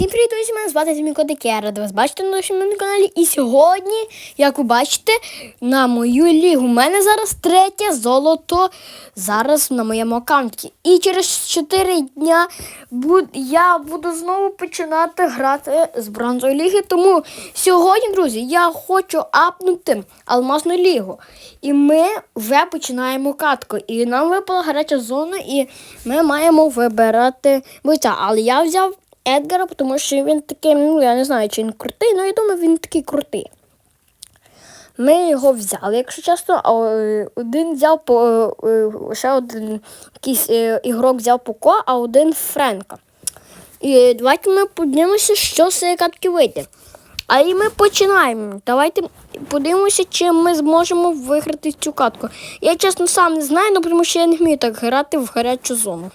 Всім привіт, друзі, мене звати Змій Котик, я рада вас бачити на нашому каналі. І сьогодні, як ви бачите, на мою лігу. У мене зараз третє золото зараз на моєму аккаунті. І через 4 дня буд, я буду знову починати грати з бронзової ліги. Тому сьогодні, друзі, я хочу апнути алмазну лігу. І ми вже починаємо катку. І нам випала гаряча зона, і ми маємо вибирати бойця. Але я взяв Едгара, тому що він такий, ну я не знаю, чи він крутий, але я думаю, він такий крутий. Ми його взяли, якщо чесно, а е, один взяв по е, ще один якийсь е, ігрок взяв Поко, а один Френка. І давайте ми подивимося, що з катки вийде. А і ми починаємо. Давайте подивимося, чи ми зможемо виграти цю катку. Я чесно сам не знаю, ну, тому що я не вмію так грати в гарячу зону.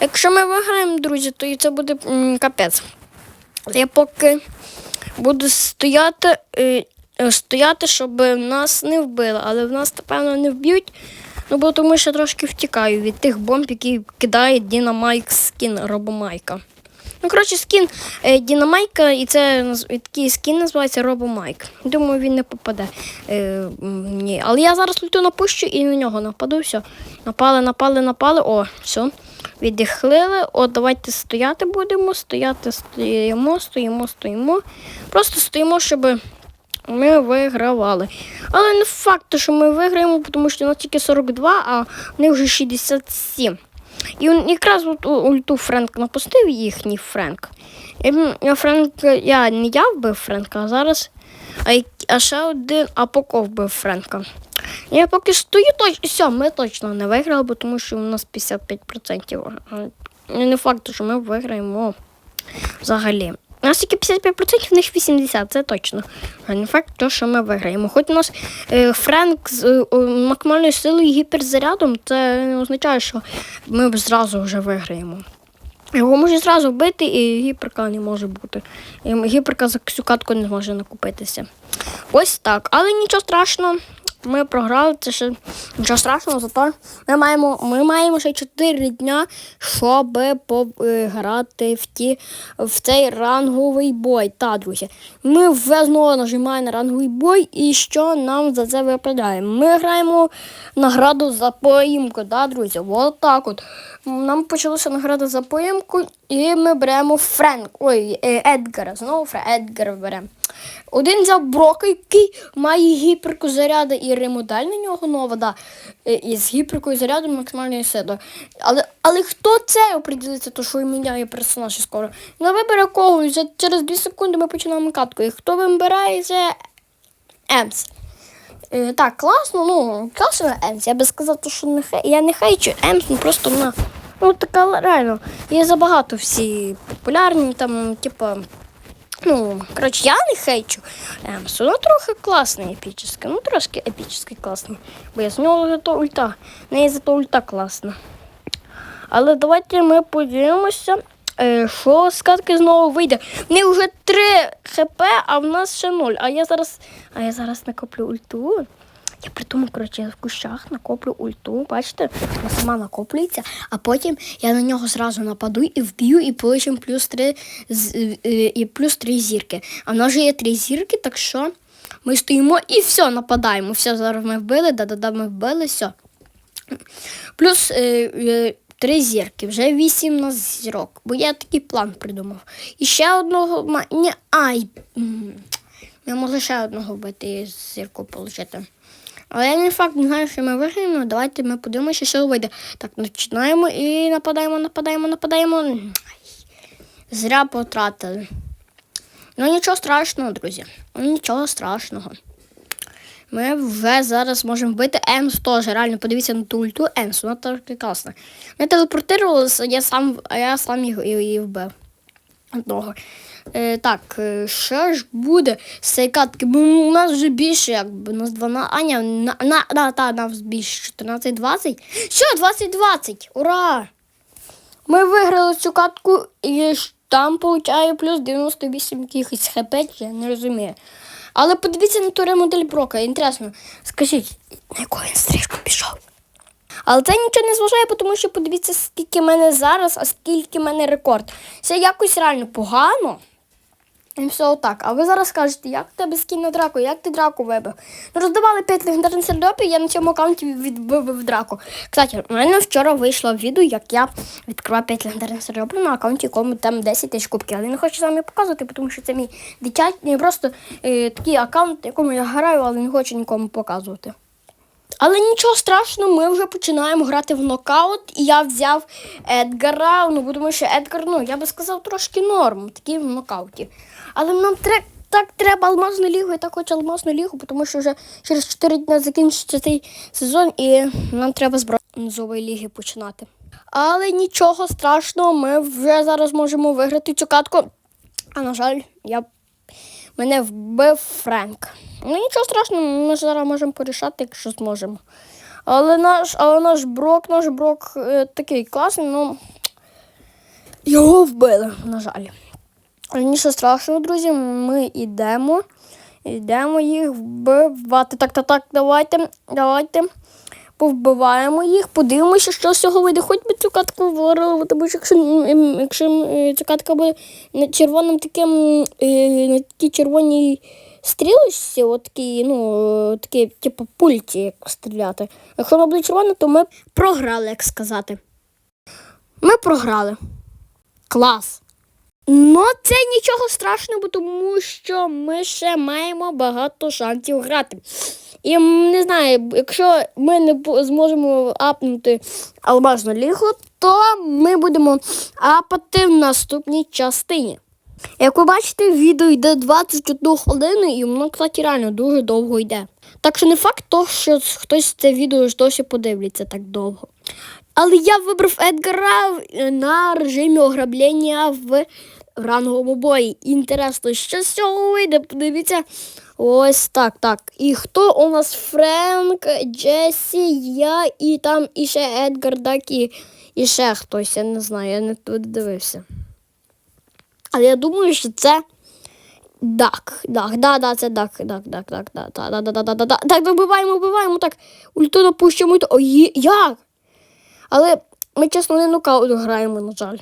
Якщо ми виграємо, друзі, то і це буде м, капець. Я поки буду стояти, е, е, стояти, щоб нас не вбили, але в нас, напевно, не вб'ють. Ну, бо тому що трошки втікаю від тих бомб, які кидає Дінамайк скін Робомайка. Ну, коротше, скін е, Дінамайка, і це і такий скін називається Робомайк. Думаю, він не попаде. Е, ні. Але я зараз люту напущу і на нього нападу. Все. Напали, напали, напали. О, все. Віддихлили. О, давайте стояти будемо. Стояти, стоїмо, стоїмо, стоїмо. Просто стоїмо, щоб ми вигравали. Але не факт, що ми виграємо, тому що у нас тільки 42, а в них вже 67. І якраз от ульту Френк напустив їхній Френк. І, Френк, я не я вбив Френка, а зараз. А, ще один Апоков вбив Френка. Я поки стою точно. Все, ми точно не виграли, бо тому що у нас 55%. А, Не факт, що ми виграємо взагалі. У нас тільки 55%, в них 80%, це точно. А не факт, то, що ми виграємо. Хоч у нас е, Френк з е, максимальною силою і гіперзарядом, це не означає, що ми зразу вже виграємо. Його може зразу вбити, і гіперка не може бути. І гіперка за цю катку не зможе накупитися. Ось так. Але нічого страшного. Ми програли, це ще нічого страшного, зато ми маємо, ми маємо ще 4 дня, щоб пограти в, ті, в цей ранговий бой. Та, друзі, ми вже знову нажимаємо на ранговий бой, і що нам за це випадає? Ми граємо награду за поїмку, да, друзі? От так от. Нам почалася награда за поїмку, і ми беремо Френк. Ой, е, Едгара. Знову Едгара беремо. Один взяв Брока, який має гіперку заряду і ремодель на нього нова, да, е, із гіперкою заряду максимальної сили. Але, але хто це оприділиться, то що міняє персонаж скоро? На вибере когось, через 2 секунди ми починаємо катку. І хто вибирає, це Емс. Е, так, класно, ну, класно Емс. Я би сказав, що не хей, я не хейчу Емс, ну просто вона. Ну, така реально. Є забагато всі популярні, там, типа. Ну, коротше, я не хейчу Ем, Ну, трохи класний епічний. Ну, трошки епічний класний. Бо я з нього зато ульта. Не неї зато ульта класна. Але давайте ми подивимося, е, що з катки знову вийде. В них вже 3 хп, а в нас ще 0. А я зараз. А я зараз накоплю ульту. Я при тому, коротше, я в кущах накоплю ульту, бачите, вона сама накоплюється, а потім я на нього зразу нападу і вб'ю, і получим плюс 3, і плюс 3 зірки. А в нас вже є 3 зірки, так що ми стоїмо і все, нападаємо. Все, зараз ми вбили, да-да-да, ми вбили, все. Плюс е, е, три зірки, вже вісім на зірок. Бо я такий план придумав. І ще одного ма- Ні, ай. м, Ми могли ще одного вбити і зірку отримати. Але я не факт не знаю, що ми виграємо. Давайте ми подивимося, що вийде. Так, починаємо і нападаємо, нападаємо, нападаємо. Зря потратили. Ну нічого страшного, друзі. Ну, Нічого страшного. Ми вже зараз можемо вбити Енс теж. Реально, подивіться на ту ульту Енс, вона теж класна. Ми телепортувалися, я сам, я сам її, її вбив. Одного. Е, так, е, що ж буде з цієї катки? Бо у нас вже більше, якби, у нас 12, а ні, на, на, на, та, нас більше, 14-20. Що, 20-20, ура! Ми виграли цю катку і там получаю плюс 98 якихось хп, я не розумію. Але подивіться на ту ремодель Брока, інтересно. Скажіть, на яку він стрижку пішов? Але це нічого не зважає, тому що подивіться, скільки в мене зараз, а скільки в мене рекорд. Це якось реально погано. І все отак. А ви зараз скажете, як тебе скін на драку, як ти драку вибив? Ну, роздавали 5 легендарних сердопів, я на цьому аккаунті відбив драку. Кстати, у мене вчора вийшло відео, як я відкривав 5 легендарних сердопів на аккаунті, якому там 10 тисяч кубків. Але я не хочу з вами показувати, тому що це мій дитячий, просто е, такий аккаунт, якому я граю, але не хочу нікому показувати. Але нічого страшного, ми вже починаємо грати в нокаут, і я взяв Едгара, ну тому що Едгар, ну я би сказав, трошки норм, такий в нокауті. Але нам тре- так треба алмазну лігу, я так хочу алмазну лігу, тому що вже через 4 дні закінчиться цей сезон, і нам треба з бронзової ліги починати. Але нічого страшного, ми вже зараз можемо виграти цю катку. А на жаль, я Мене вбив Френк. Ну нічого страшного, ми зараз можемо порішати, якщо зможемо. Але наш, але наш брок, наш брок е, такий класний, ну його вбили, на жаль. Але нічого страшного, друзі, ми йдемо. Йдемо їх вбивати. Так, так, так, давайте, давайте. Повбиваємо їх, подивимося, що з цього вийде. Хоч би цю катку вирили, тому що якщо, якщо ця катка буде на червоному таким, е, на такій червоній стрілочці, от такі, ну, е, такі, типу, пульті, як стріляти. Якщо вона буде червона, то ми програли, як сказати. Ми програли. Клас. Ну, це нічого страшного, тому що ми ще маємо багато шансів грати. І не знаю, якщо ми не зможемо апнути алмазну лігу, то ми будемо апати в наступній частині. Як ви бачите, відео йде 21 хвилину, і воно, кстати, реально дуже довго йде. Так що не факт то, що хтось це відео ж досі подивиться так довго. Але я вибрав Едгара на режимі ограблення в ранговому бої. Інтересно, що з цього вийде, подивіться. Ось так, так. І хто у нас Френк, Джесі, я і там і ще Едгар Дак, і, і ще хтось, я не знаю, я не туди дивився. Але я думаю, що це Дак. Дак, да, да, це Дак, Дак, Дак, Дак, да, да, да, да, да, да, Так, добиваємо, вбиваємо, так. Ульту напущимо, ульту. Ой, як? Але ми, чесно, не нокаут граємо, на жаль.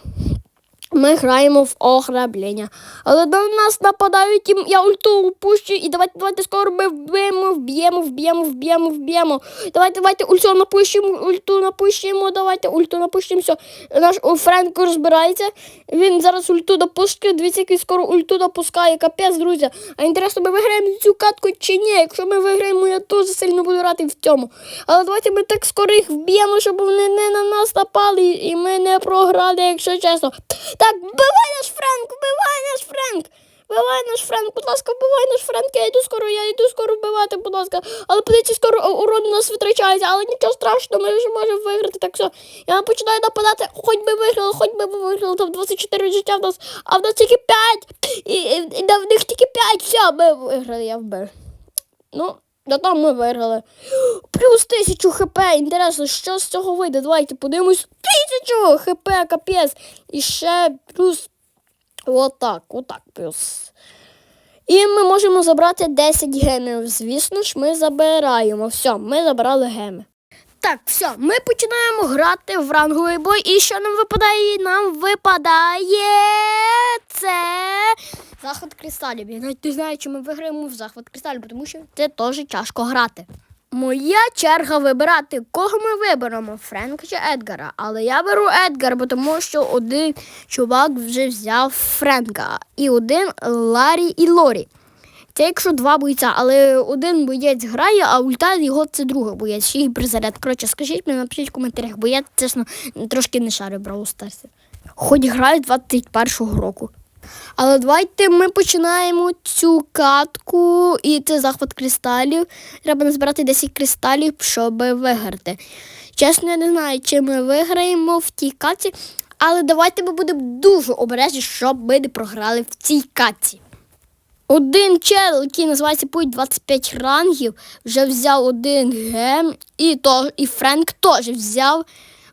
Ми граємо в ограблення. Але до нас нападають, і я ульту пущу, і давайте, давайте скоро ми вб'ємо, вб'ємо, вб'ємо, вб'ємо, вб'ємо. Давайте, давайте ульту напущимо, ульту напущимо, давайте ульту напущимо. Все. Наш Френк розбирається. Він зараз ульту допускає. Дивіться, який скоро ульту допускає. Капець, друзі. А інтересно, ми виграємо цю катку чи ні? Якщо ми виграємо, я дуже сильно буду рати в цьому. Але давайте ми так скоро їх вб'ємо, щоб вони не на нас напали, і ми не програли, якщо чесно. Так, вбивай наш Френк, вбивай наш Френк. Вбивай наш Френк, будь ласка, вбивай наш Френк, я йду скоро, я йду скоро вбивати, будь ласка. Але подивіться, скоро урон у нас витрачається, але нічого страшного, ми вже можемо виграти. Так все. Я починаю нападати, хоч би виграли, хоч би ви виграли, там 24 життя в нас, а в нас тільки 5. І, і, і в них тільки 5, все, ми виграли, я вбив. Ну, да там ми виграли. Плюс тисячу хп. Інтересно, що з цього вийде? Давайте подивимось. Тисячу хп, капець. І ще плюс. Отак, отак плюс. І ми можемо забрати 10 гемів. Звісно ж, ми забираємо. Все, ми забрали геми. Так, все, ми починаємо грати в ранговий бой. І що нам випадає? Нам випадає це захват кристалів. Я навіть не знаю, чи ми виграємо в захват кристалів, тому що це теж тяжко грати. Моя черга вибирати, кого ми виберемо, Френка чи Едгара. Але я беру Едгара, бо тому що один чувак вже взяв Френка, і один Ларі і Лорі. Це якщо два бойця, але один боєць грає, а ульта його це другий боєць, ще й призаряд. Коротше, скажіть мені, напишіть в коментарях, бо я чесно трошки не шарю Бравл Старсі. Хоч граю 21-го року. Але давайте ми починаємо цю катку, і це захват кристалів. Треба назбирати 10 кристалів, щоб виграти. Чесно, я не знаю, чи ми виграємо в тій катці, але давайте ми будемо дуже обережні, щоб ми не програли в цій катці. Один чел, який називається Путь 25 рангів, вже взяв один гем, і, то, і Френк теж взяв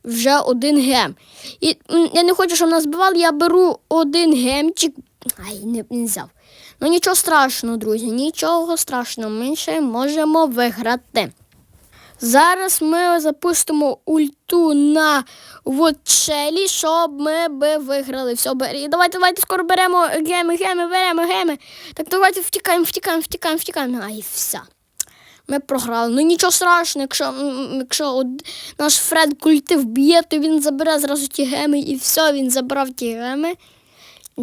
вже один гем. І я не хочу, щоб нас збивали, я беру один гемчик. Ай, не, не взяв. Ну нічого страшного, друзі, нічого страшного. Ми ще можемо виграти. Зараз ми запустимо ульту на Вотчелі, щоб ми би виграли. Все, бері. Давайте, давайте скоро беремо геми, геми, беремо геми. Так, давайте втікаємо, втікаємо, втікаємо, втікаємо. Ай, все. Ми програли. Ну нічого страшного, якщо, якщо от наш Фред культи вб'є, то він забере зразу ті геми і все, він забрав ті геми.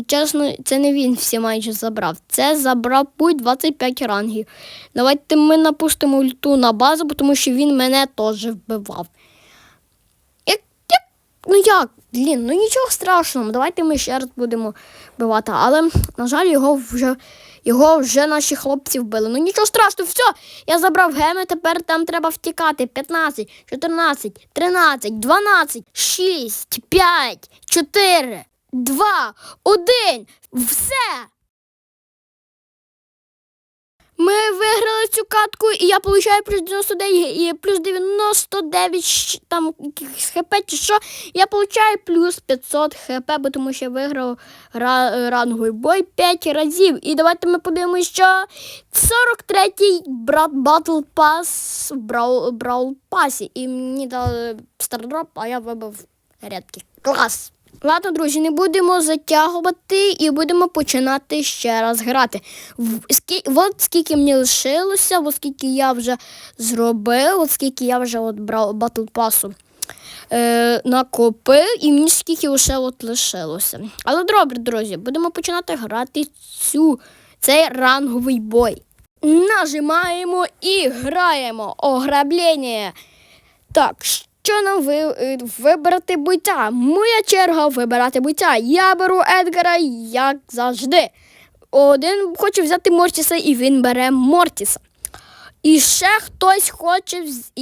Чесно, це не він всі майже забрав. Це забрав путь 25 рангів. Давайте ми напустимо ульту на базу, тому що він мене теж вбивав. Як, як, ну як? Блін, ну нічого страшного. Давайте ми ще раз будемо вбивати. Але, на жаль, його вже, його вже наші хлопці вбили. Ну нічого страшного, все, я забрав геми, тепер там треба втікати. 15, 14, 13, 12, 6, 5, 4, 2, 1. Все. Ми виграли цю катку, і я получаю плюс 99 і плюс 99 там хп чи що. Я получаю плюс 500 хп, бо тому що я виграв ра- ранговий бой 5 разів. І давайте ми подивимося, що 43-й брат Батл Пас в Брау, Brawl Пасі. І мені дали стардроп, а я вибив рядки. Клас! Ладно, друзі, не будемо затягувати і будемо починати ще раз грати. От скільки мені лишилося, от скільки я вже зробив, от скільки я вже от брав батл пасу е, накопив, і мені скільки лише от лишилося. Але добре, друзі, будемо починати грати цю, цей ранговий бой. Нажимаємо і граємо. Ограблення. Так, що нам ви, е, вибрати бойця? Моя черга вибирати бойця. Я беру Едгара, як завжди. Один хоче взяти Мортіса, і він бере Мортіса. І ще хтось хоче вз...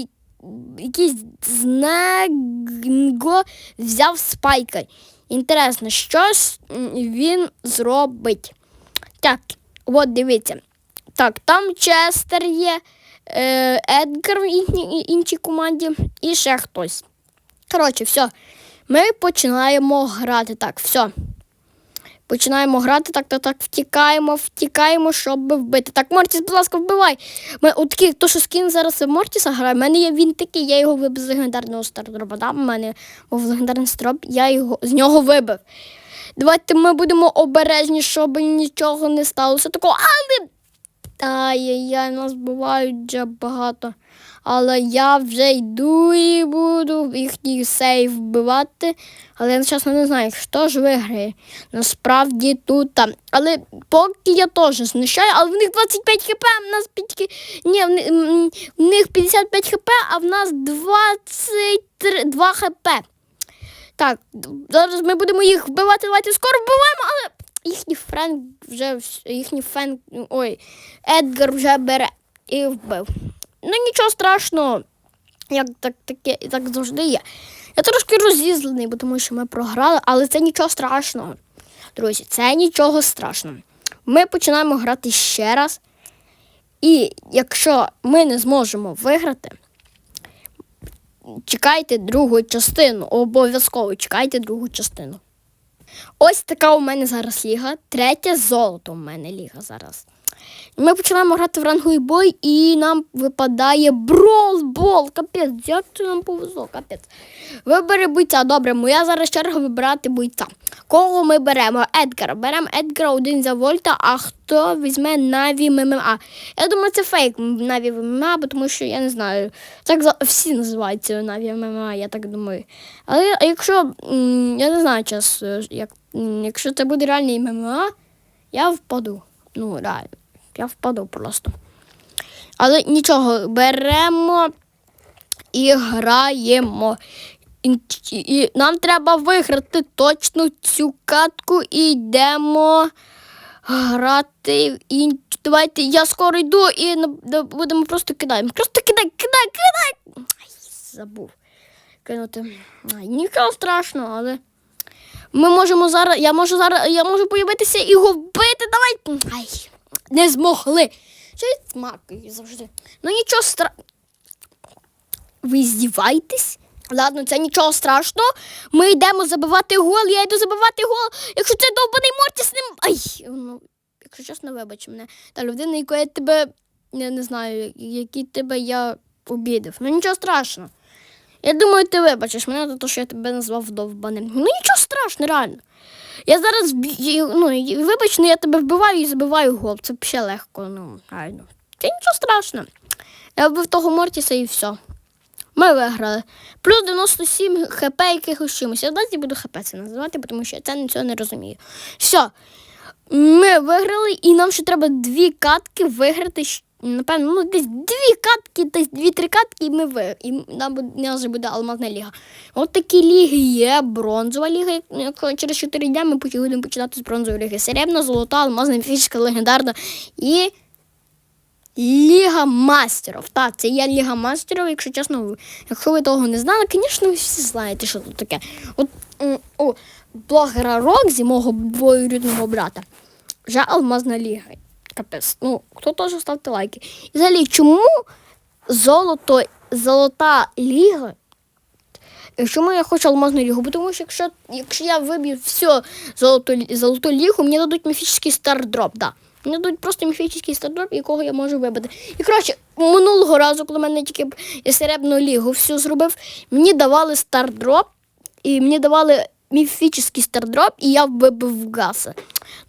якийсь знего взяв спайка. Інтересно, що ж він зробить? Так, от дивіться. Так, там Честер є, Едгар в ін- іншій команді і ще хтось. Коротше, все. Ми починаємо грати. Так, все. Починаємо грати, так, так, так, втікаємо, втікаємо, щоб вбити. Так, Мортіс, будь ласка, вбивай. Ми, от то, що скін зараз в Мортіса грає, в мене є він такий, я його вибив з легендарного стардропа. Да? У мене був легендарний строп, я його, з нього вибив. Давайте ми будемо обережні, щоб нічого не сталося такого. Але Ай-яй-яй, нас бувають вже багато. Але я вже йду і буду їхній сейф вбивати. Але я чесно не знаю, хто ж виграє. Насправді тут. там. Але поки я теж знищаю, але в них 25 хп, а в нас тільки. Ні, в, ни- в них 55 хп, а в нас 22 хп. Так, зараз ми будемо їх вбивати. Давайте скоро вбиваємо, але їхній френк вже їхній фен. Ой, Едгар вже бере і вбив. Ну нічого страшного, як так, таке, так завжди є. Я трошки розізлений, бо тому що ми програли, але це нічого страшного. Друзі, це нічого страшного. Ми починаємо грати ще раз. І якщо ми не зможемо виграти, чекайте другу частину. Обов'язково чекайте другу частину. Ось така у мене зараз ліга. Третє золото у мене ліга зараз. Ми починаємо грати в ранговий бой, і нам випадає бролбол. Капець, як це нам повезло, капець. Вибери бойця. Добре, моя зараз черга вибирати бойця. Кого ми беремо? Едгара. Беремо Едгара один за вольта, а хто візьме Наві ММА? Я думаю, це фейк Наві ММА, бо тому що я не знаю. Так всі називаються Наві ММА, я так думаю. Але якщо я не знаю час, е, як, якщо це буде реальний ММА, я впаду. Ну, реально. Я впаду просто. Але нічого, беремо і граємо. І, і нам треба виграти точно цю катку і йдемо грати іншу. Давайте я скоро йду і будемо просто кидаємо. Просто кидай, кидай, кидай. Ай, забув кинути. Ай, нічого страшного, але. Ми можемо зараз. Я можу зараз. Я можу появитися і його вбити. Давай. Ай, не змогли. Що я смакаю завжди. Ну нічого стра. Ви здіваєтесь? Ладно, це нічого страшного. Ми йдемо забивати гол, я йду забивати гол. Якщо це довбаний Мортіс ним. Ай, ну, якщо чесно, вибач мене. Та людина, яку я тебе. Я не знаю, які тебе я обідав. Ну нічого страшного. Я думаю, ти вибачиш мене за те, що я тебе назвав довбаним. Ну нічого страшного, реально. Я зараз ну, вибач, ну я тебе вбиваю і забиваю гол. Це ще легко, ну, реально. Це нічого страшного. Я вбив того Мортіса і все. Ми виграли. Плюс 97 хп якихось чимось. Я далі буду хп це називати, тому що я це нічого не розумію. Все. Ми виграли, і нам ще треба дві катки виграти. Напевно, ну десь дві катки, десь дві-три катки, і ми ви. І нам вже буде алмазна ліга. От такі ліги є, бронзова ліга. Через 4 дня ми будемо починати з бронзової ліги. Серебна, золота, алмазна, міфічна, легендарна і Ліга мастерів. Так, це є Ліга мастерів, якщо чесно, якщо ви того не знали, звісно, ви всі знаєте, що тут таке. От у блогера Рокзі, мого двоюрідного брата, вже алмазна ліга. Капець. Ну, хто теж ставте лайки. І взагалі, чому золото, золота ліга? Чому я хочу алмазну лігу? Бо Тому що якщо, якщо я виб'ю всю золоту, золоту лігу, мені дадуть міфічний стардроп. Да. Мені дадуть просто міфічний стардроп, якого я можу вибити. І коротше, минулого разу, коли мене тільки я серебну лігу всю зробив, мені давали стардроп, і мені давали міфічний стардроп, і я вибив Гаса.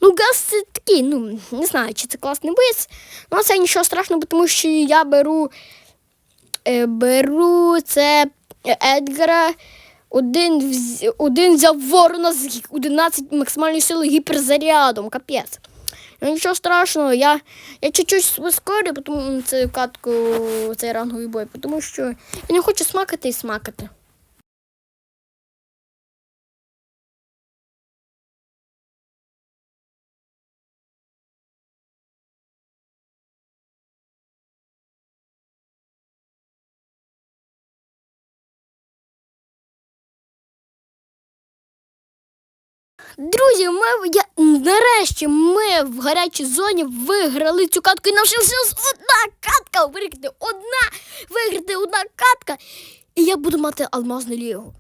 Ну, Гас це такий, ну, не знаю, чи це класний боєць. Ну, це нічого страшного, тому що я беру е, беру це Едгара. Один, один взяв ворона з 11 максимальної сили гіперзарядом. Капець. Ну, нічого страшного, я, я чуть-чуть прискорю, тому це катку, цей ранговий бой, тому що я не хочу смакати і смакати. Друзі, ми я, нарешті ми в гарячій зоні виграли цю катку і нам ще одна катка. Виграти одна, виграти одна катка. І я буду мати алмазну лігу.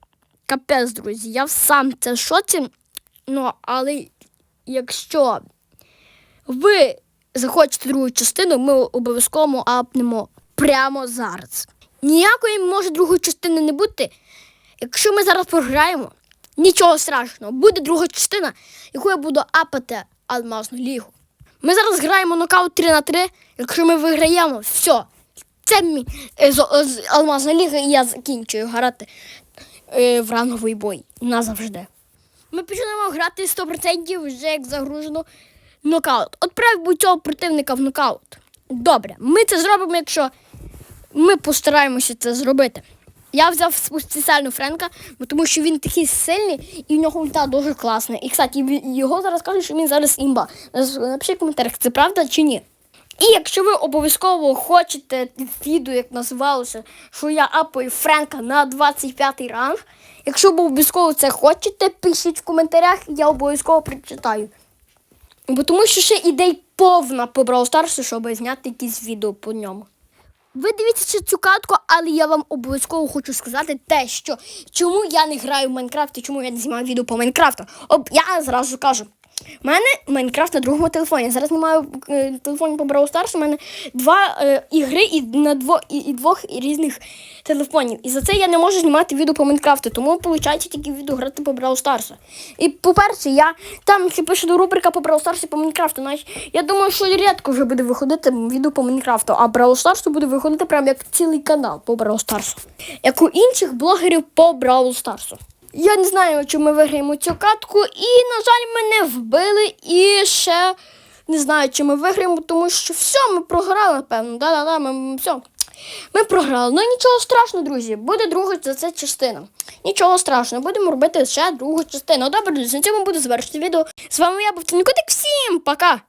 Капець, друзі, я сам це шоці. Ну, але якщо ви захочете другу частину, ми обов'язково апнемо прямо зараз. Ніякої може другої частини не бути. Якщо ми зараз програємо, нічого страшного, буде друга частина, яку я буду апати алмазну лігу. Ми зараз граємо нокаут 3 на 3. Якщо ми виграємо, все. Це мій е, з- алмазна ліга, і я закінчую грати е, в ранговий бой назавжди. Ми починаємо грати 100% вже як загружено нокаут. Отправ будь цього противника в нокаут. Добре, ми це зробимо, якщо ми постараємося це зробити. Я взяв спеціально Френка, тому що він такий сильний і в нього ульта дуже класна. І, кстати, його зараз кажуть, що він зараз імба. Напишіть в коментарях, це правда чи ні. І якщо ви обов'язково хочете відео, як називалося, що я апаю Френка на 25 ранг, якщо ви обов'язково це хочете, пишіть в коментарях, я обов'язково прочитаю. Бо тому що ще ідей повна по Brawl Stars, щоб зняти якісь відео по ньому. Ви дивіться цю катку, але я вам обов'язково хочу сказати те, що чому я не граю в Майнкрафт і чому я не знімаю відео по Майнкрафту. Об, я зразу кажу. У мене Майнкрафт на другому телефоні. Зараз знімаю е, телефон по Brawl Stars, у мене два е, ігри і на дво, і, і двох різних телефонів. І за це я не можу знімати відео по Майнкрафту, тому виходить тільки відео грати по Brawl Stars. І по-перше, я там ще пишу до рубрика по Brawl Stars і по Майнкрафту. Навіть я думаю, що рідко вже буде виходити відео по Майнкрафту, а Brawl Stars буде виходити прям як цілий канал по Brawl Stars. Як у інших блогерів по Brawl Stars. Я не знаю, чи ми виграємо цю катку, і, на жаль, мене вбили. І ще не знаю, чи ми виграємо, тому що все, ми програли, напевно. Да-да-да, ми все. Ми програли. Ну нічого страшного, друзі. Буде друга за це частина. Нічого страшного, будемо робити ще другу частину. Добре, друзі, на цьому буду завершити відео. З вами я був Тинкотик. Всім пока!